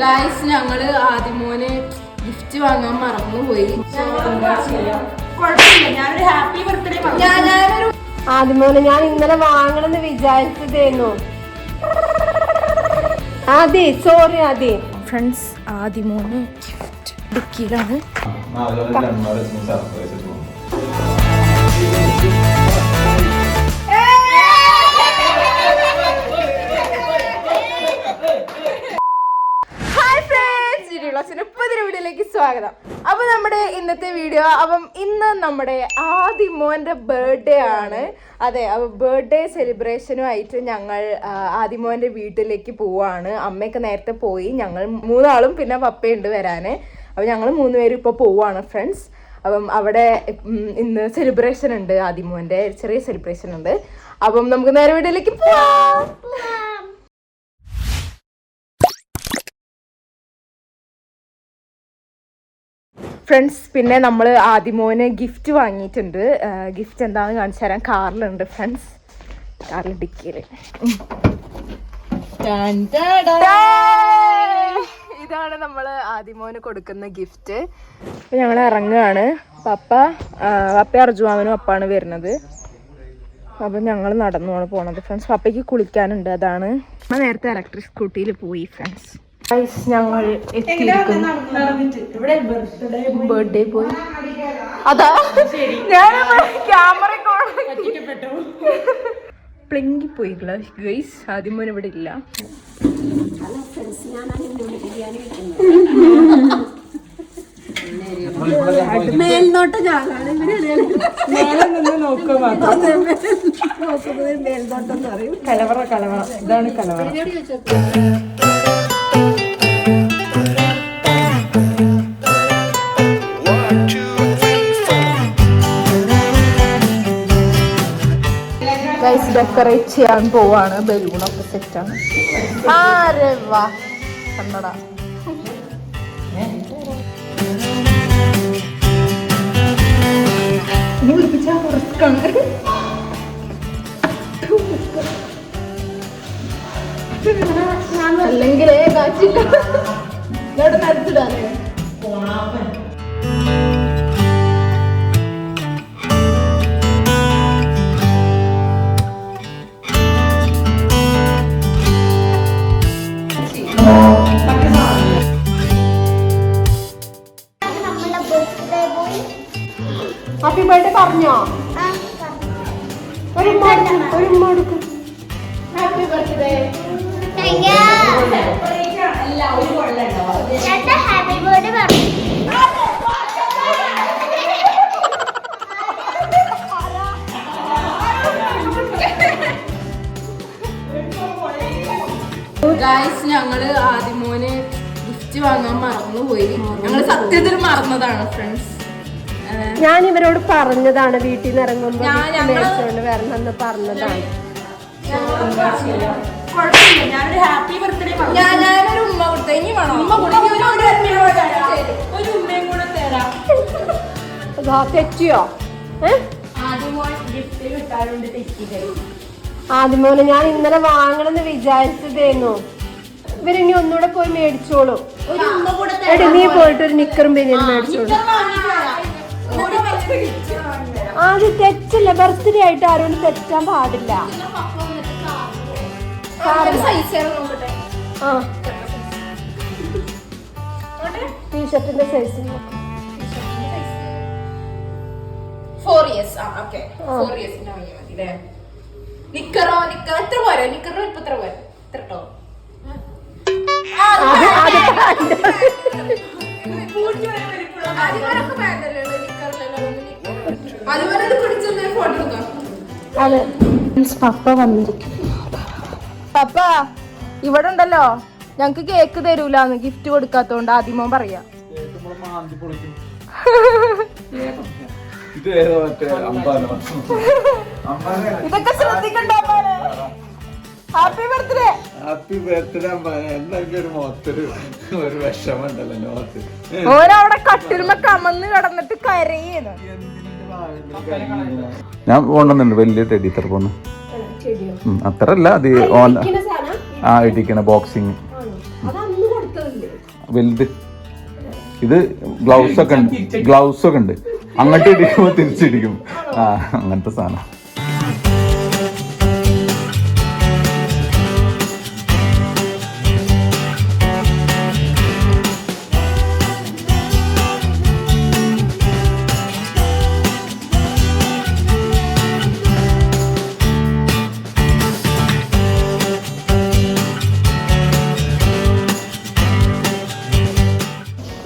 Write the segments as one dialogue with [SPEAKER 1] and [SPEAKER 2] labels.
[SPEAKER 1] Guys ഞങ്ങൾ ആദ്യമോന് gift വാങ്ങാൻ മറന്നുപോയി.
[SPEAKER 2] ആദ്യമോനെ ഞാൻ ഇന്നലെ വാങ്ങണമെന്ന് വിചാരിച്ചതേന്നു അതെ സോറി അതെ
[SPEAKER 1] ഫ്രണ്ട്സ് ആദ്യമോന് ഗിഫ്റ്റ് ഡിക്കിയിലാണ്
[SPEAKER 3] സർപ്രൈസ്
[SPEAKER 1] പുതിയ വീഡിയോയിലേക്ക് സ്വാഗതം. അപ്പൊ നമ്മുടെ ഇന്നത്തെ വീഡിയോ അപ്പം ഇന്ന് നമ്മുടെ ആദിമോന്റെ ബർത്ത്ഡേ ആണ്. അതെ അപ്പൊ ബർത്ത്ഡേ സെലിബ്രേഷനുമായിട്ട് ഞങ്ങൾ ആദിമോന്റെ വീട്ടിലേക്ക് പോവാണ്. അമ്മയൊക്കെ നേരത്തെ പോയി ഞങ്ങൾ മൂന്നാളും പിന്നെ പപ്പയുണ്ട് വരാന്. അപ്പൊ ഞങ്ങൾ മൂന്നുപേരും ഇപ്പൊ പോവാണ് ഫ്രണ്ട്സ് അപ്പം അവിടെ ഇന്ന് സെലിബ്രേഷൻ ഉണ്ട് ആദിമോന്റെ ചെറിയ സെലിബ്രേഷൻ ഉണ്ട്. അപ്പം നമുക്ക് നേരെ വീട്ടിലേക്ക് പോവാം. ഫ്രണ്ട്സ് പിന്നെ നമ്മൾ ആദിമോന് ഗിഫ്റ്റ് വാങ്ങിയിട്ടുണ്ട്. ഗിഫ്റ്റ് എന്താണെന്ന് കാണിച്ചു തരാൻ കാറിലുണ്ട് ഫ്രണ്ട്സ് കാറിൽ ഡിക്കിയിൽ ഇതാണ് നമ്മൾ ആദിമോന് കൊടുക്കുന്ന ഗിഫ്റ്റ് അപ്പം ഞങ്ങൾ ഇറങ്ങുകയാണ് പപ്പ പപ്പ അർജുവാമനും അപ്പാണ് വരുന്നത്. അപ്പൊ ഞങ്ങൾ നടന്നുമാണ് പോണത് ഫ്രണ്ട്സ് പപ്പയ്ക്ക് കുളിക്കാനുണ്ട് അതാണ്. നമ്മൾ നേരത്തെ ഇലക്ട്രിക് സ്കൂട്ടിയിൽ പോയി ഫ്രണ്ട്സ് ഞങ്ങൾ
[SPEAKER 4] ബർത്ത്ഡേ
[SPEAKER 1] ബർത്ത്ഡേ പോയി അതാ? ഞാൻ ക്യാമറ പ്ലിങ്കി പോയി ഗൈസ് ആദ്യം മോൻ ഇവിടെ ഇല്ല.
[SPEAKER 2] മേൽനോട്ട ഞാനാണ്
[SPEAKER 4] കലവറ കലവറ. ഇതാണ് കലവറ.
[SPEAKER 1] ഡെക്കറേറ്റ് ചെയ്യാൻ പോവാണ്. ബലൂണൊക്കെ സെറ്റാണ് ആരെ വാ. അല്ലെങ്കിലേ കാച്ചില്ല ഇവിടെ നിരത്തിടാനേ
[SPEAKER 5] നമ്മുടെ
[SPEAKER 1] മറന്നുപോയി സത്യത്തിൽ മറന്നതാണ് ഫ്രണ്ട്സ്
[SPEAKER 2] ഞാൻ ഇവരോട് പറഞ്ഞതാണ് വീട്ടിൽ നിന്ന് ഇറങ്ങുമ്പോൾ വരണമെന്ന് പറഞ്ഞതാണ്.
[SPEAKER 4] കുഴപ്പമില്ല. ഞാനൊരു ഹാപ്പി ബർത്ത്ഡേ
[SPEAKER 1] ഞാൻ ഞാനൊരു ഉമ്മ കൊടുത്ത. ഇനി വേണോ? ഉമ്മ
[SPEAKER 4] ഒരു ഉമ്മയും കൂടെ തരാം. ഒരു ഉമ്മയും കൂടെ തരാം.
[SPEAKER 2] അതാ തെറ്റിയോ? ആദ്യമോനെ ഞാൻ ഇന്നലെ വാങ്ങണമെന്ന് വിചാരിച്ചതേന്നു. ഇവരിനി ഒന്നുകൂടെ പോയി മേടിച്ചോളൂ.
[SPEAKER 1] ഒരു ഉമ്മ കൂടെ
[SPEAKER 2] എടി നീ പോയിട്ട് ഒരു നിക്കറും ബനിയനും മേടിച്ചോളൂ. അത് തെറ്റില്ല. ബർത്ത്ഡേ ആയിട്ട് ആരോട് തെറ്റാൻ പാടില്ല. ആ. ടീഷർട്ടിന്റെ സൈസ്
[SPEAKER 1] ഫോർ ഇയേഴ്സ് ആ ഓക്കെ ഫോർ ഇയേഴ്സിന്റെ വാങ്ങിയാൽ മതി അല്ലേ നിക്കറോ നിക്കർ എത്ര പോരെ? നിക്കറോ ഇപ്പൊ എത്ര പോരെ? എത്ര കേട്ടോ
[SPEAKER 2] അതെ. പപ്പ വന്നിരിക്കും
[SPEAKER 1] പപ്പ ഇവിടെ ഉണ്ടല്ലോ. ഞങ്ങക്ക് കേക്ക് തരൂലെന്ന് ഗിഫ്റ്റ് കൊടുക്കാത്തോണ്ട് ആദ്യമോ പറയാ. ഇതൊക്കെ ശ്രദ്ധിക്കണ്ടോ ഹാപ്പി ബർത്ത്ഡേ
[SPEAKER 3] ഹാപ്പി ബർത്ത്ഡേ എന്തൊക്കെ ഒരു മൊത്തൊരു ഒരു വിഷമുണ്ടല്ലോ മുഖത്ത്.
[SPEAKER 1] ഓരവിടെ കട്ടിലുമ്പോ കമന്ന് കിടന്നിട്ട് കരയുന്നു.
[SPEAKER 3] എന്തിന്റെ ഞാൻ കൊണ്ടുവന്നുണ്ട് വലിയ ടെഡി തെറുപ്പൊന്ന് അത്ര അല്ല അത് ഓൻ ആ ഇടിക്കണ ബോക്സിങ് വലുത്. ഇത് ഗ്ലൗസ് ഒക്കെ ഉണ്ട് ഗ്ലൗസ് ഒക്കെ ഉണ്ട്. അങ്ങോട്ട് ഇടിക്കുമ്പോ തിരിച്ചിടിക്കും. ആ അങ്ങനത്തെ സാധനം.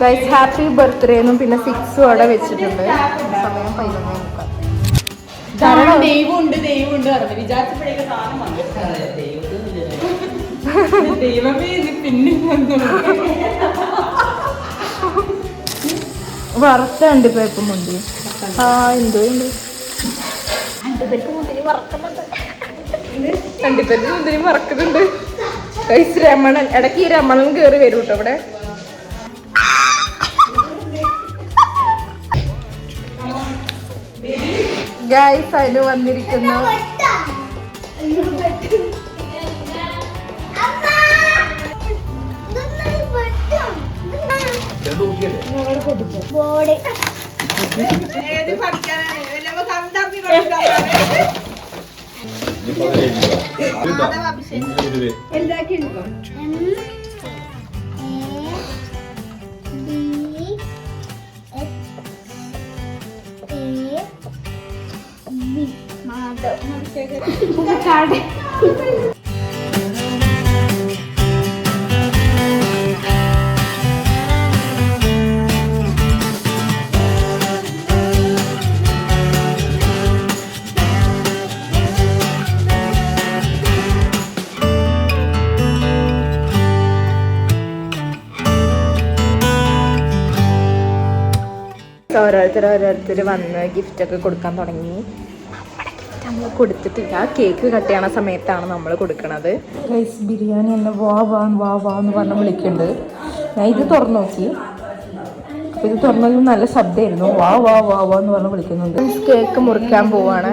[SPEAKER 6] ഗൈസ് ഹാപ്പി ബർത്ത്ഡേ എന്നും പിന്നെ സിക്സും അവിടെ വെച്ചിട്ടുണ്ട്. സമയം പതിനൊന്നേ മുക്കാൽ.
[SPEAKER 4] കാരണം ദൈവമുണ്ട് ദൈവമുണ്ട് പറഞ്ഞു. വിചാരിച്ചപ്പോഴേക്ക് സാധനം വന്നു ദൈവമേ ഇത് പിന്നെ
[SPEAKER 6] മുന്തി ആ എന്തോ ഉണ്ട്? അണ്ടിപ്പരിപ്പ് മുന്തിരി വറക്കുന്നുണ്ട്. ഗൈസ് രമണൻ ഇടയ്ക്ക് ഈ രമണൻ കയറി വരും കേട്ടോ ഇവിടെ ഗൈസ് അതിന് വന്നിരിക്കുന്നു.
[SPEAKER 5] ബോർഡ്
[SPEAKER 6] ഓരോരുത്തർ ഓരോരുത്തർ വന്ന് ഗിഫ്റ്റൊക്കെ കൊടുക്കാൻ തുടങ്ങി. നമ്മൾ കൊടുത്തിട്ടില്ല. കേക്ക് കട്ട് ചെയ്യണ സമയത്താണ് നമ്മൾ കൊടുക്കണത്. റൈസ് ബിരിയാണി എന്നെ വാ വാ വാ വാ എന്ന് പറഞ്ഞ് വിളിക്കുന്നുണ്ട് ഞാൻ ഇത് തുറന്നു നോക്കി. അപ്പോൾ ഇത് തുറന്നതിൽ നല്ല ശബ്ദമായിരുന്നു. വാ വാ വാ വാ എന്ന് പറഞ്ഞ് വിളിക്കുന്നുണ്ട്. കേക്ക് മുറിക്കാൻ പോവാണ്.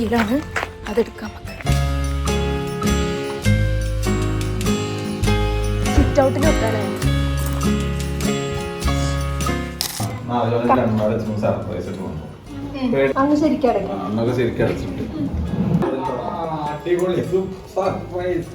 [SPEAKER 6] സൈക്കിൾ അതെടുക്കാം സിറ്റ് ഔട്ടിൽ വെക്കാനേ? ശരിക്കും അടങ്ങി
[SPEAKER 3] അന്നൊക്കെ ശരിക്കും അടച്ചിട്ട്. അടിപൊളി സർപ്രൈസ്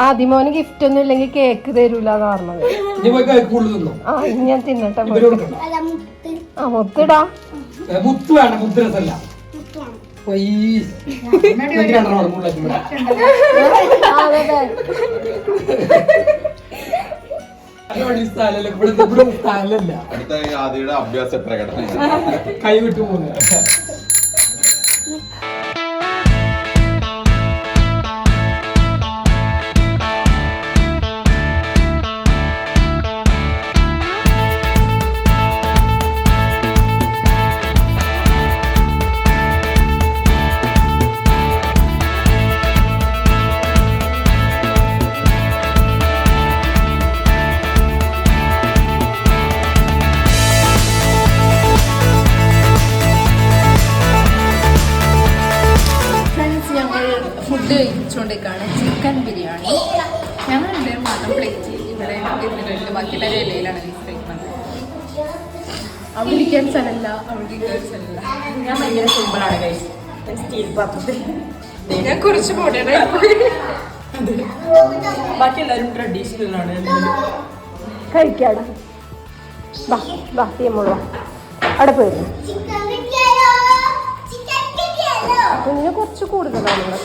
[SPEAKER 6] ആദ്യമോന് ഗിഫ്റ്റ് ഒന്നും ഇല്ലെങ്കിൽ കേക്ക് തരൂല പറഞ്ഞത്. ആ ഇനി ഞാൻ തിന്നട്ടെ ആ മുത്തിടാ
[SPEAKER 7] മുത്ത് വേണ്ട മുത്ത് രസമല്ല.
[SPEAKER 5] മുത്താണ്
[SPEAKER 3] അടുത്ത ആദ്യയുടെ അഭ്യാസ പ്രകടനം
[SPEAKER 4] കൈവിട്ടു പോകുന്നു
[SPEAKER 1] അവിടെ ഇരിക്കാൻ സ്ഥലമില്ല സ്ഥലമില്ല.
[SPEAKER 4] ഞാൻ ഭയങ്കര സിമ്പിൾ ആണ് guys. സ്റ്റീൽ പാത്രത്തിൽ.
[SPEAKER 1] ഞാൻ കുറച്ച്
[SPEAKER 4] ബാക്കി എല്ലാവരും ട്രഡീഷണൽ ആണ്.
[SPEAKER 2] കഴിക്കാടാ. വാ വാ അവിടെ പോയിരുന്നു
[SPEAKER 5] ചിക്കൻ
[SPEAKER 2] ഇങ്ങനെ കുറച്ച് കൂടുതലാണ് ഇവിടെ.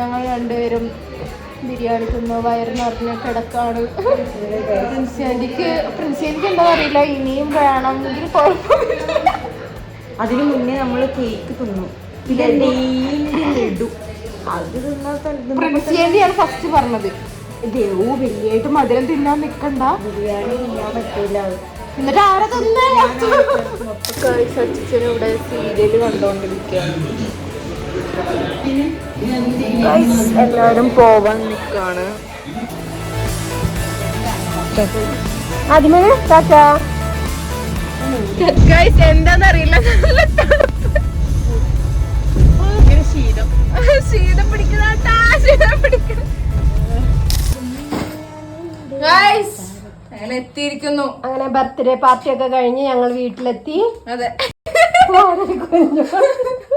[SPEAKER 2] ഞങ്ങൾ രണ്ടുപേരും ബിരിയാണി തിന്ന് വയറ് നിറഞ്ഞ കിടക്കാണ്. പ്രിൻസിയാന്റിക്ക് പ്രിൻസിയാന്റിക്ക് എന്താ അറിയില്ല ഇനിയും വേണമെങ്കിൽ കുഴപ്പമില്ല.
[SPEAKER 4] അതിനു മുന്നേ നമ്മൾ കേക്ക് തിന്നു. പിന്നെ ഡെയിലി ലഡു. അത് തിന്നാൽ തന്നെ
[SPEAKER 1] പ്രിൻസിയാന്റിയാണ് ഫസ്റ്റ് പറഞ്ഞത്.
[SPEAKER 2] ദേവോ വലിയായിട്ട് മധുരം തിന്നാൻ നിൽക്കണ്ട
[SPEAKER 4] ബിരിയാണി തിന്നാൻ പറ്റില്ല
[SPEAKER 1] എന്നിട്ട് ആരെ തന്നെ?
[SPEAKER 2] ഇവിടെ സീരിയൽ കണ്ടോണ്ടിരിക്കുകയാണ് എല്ലാവരും പോവാൻ നിൽക്കാണ് ടാറ്റാ.
[SPEAKER 1] ഗൈസ് എന്താന്നറിയില്ല. നല്ല തണുപ്പ്. ശീതം ശീതം പിടിക്കുന്നതാട്ടാ ശീതം പിടിക്കുന്ന. ഗൈസ് ഞങ്ങൾ എത്തിയിരിക്കുന്നു.
[SPEAKER 2] അങ്ങനെ ബർത്ത്ഡേ പാർട്ടി ഒക്കെ കഴിഞ്ഞ് ഞങ്ങൾ വീട്ടിലെത്തി.
[SPEAKER 1] അതെ.